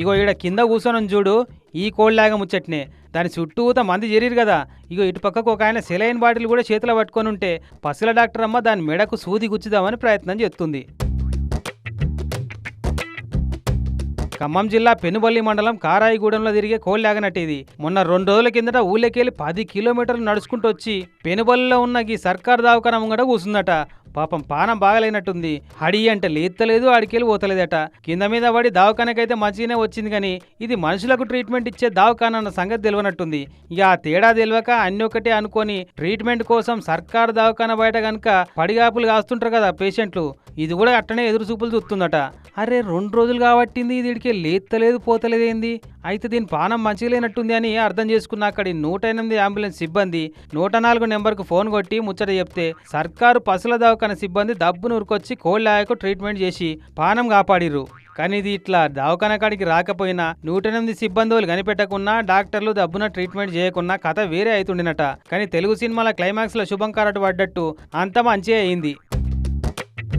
ఇగో ఈడ కింద కూర్చొని చూడు ఈ కోళ్ళలాగా ముచ్చట్నే. దాని చుట్టూత మంది చేరిరు కదా. ఇగో ఇటు పక్కకు ఒక ఆయన సెలైన్ బాటిల్ కూడా చేతిలో పట్టుకొని ఉంటే పసుల డాక్టర్ అమ్మ దాని మెడకు సూది గుచ్చుదామని ప్రయత్నం చేస్తుంది. ఖమ్మం జిల్లా పెనుబల్లి మండలం కారాయిగూడెంలో తిరిగే కోళ్ళాగనట్టేది మొన్న రెండు రోజుల కిందట ఊళ్ళకెళ్ళి పది కిలోమీటర్లు నడుచుకుంటూ వచ్చి పెనుబల్లిలో ఉన్న ఈ సర్కార్ దవాఖాన ముంగట కూసుందట. పాపం పానం బాగలేనట్టుంది. హడి అంటే లేత్తలేదు ఆడికెళ్ళి పోతలేదట. కింద మీద పడి దవాఖానకైతే మంచిగానే వచ్చింది కానీ ఇది మనుషులకు ట్రీట్మెంట్ ఇచ్చే దవాఖాన అన్న సంగతి తెలియనట్టుంది ఇక ఆ తేడా తెలియక అన్ని ఒకటే అనుకొని ట్రీట్మెంట్ కోసం సర్కార్ దవాఖాన బయట కనుక పడిగాపులు కాస్తుంటారు కదా పేషెంట్లు. ఇది కూడా అట్టనే ఎదురు చూపులు చూస్తుందట. అరే రెండు రోజులు కాబట్టింది ఇది ఇడికి లేత్తలేదు పోతలేదు ఏంది? అయితే దీని పానం మంచిగా లేనట్టుంది అని అర్థం చేసుకున్న అక్కడి నూట ఎనిమిది అంబులెన్స్ సిబ్బంది నూట నాలుగు నెంబర్కు ఫోన్ కొట్టి ముచ్చట చెప్తే సర్కారు పసుల దవాఖాన సిబ్బంది దబ్బు కోళ్ళ కోళ్ళాయకు ట్రీట్మెంట్ చేసి పానం కాపాడిర్రు. కానీ ఇది ఇట్లా దవాఖాన కాడికి రాకపోయినా నూట ఎనిమిది సిబ్బంది వాళ్ళు కనిపెట్టకున్నా డాక్టర్లు దబ్బున ట్రీట్మెంట్ చేయకున్నా కథ వేరే అవుతుండినట కానీ తెలుగు సినిమాల క్లైమాక్స్లో శుభం కారట పడ్డట్టు అంత మంచిగా అయింది.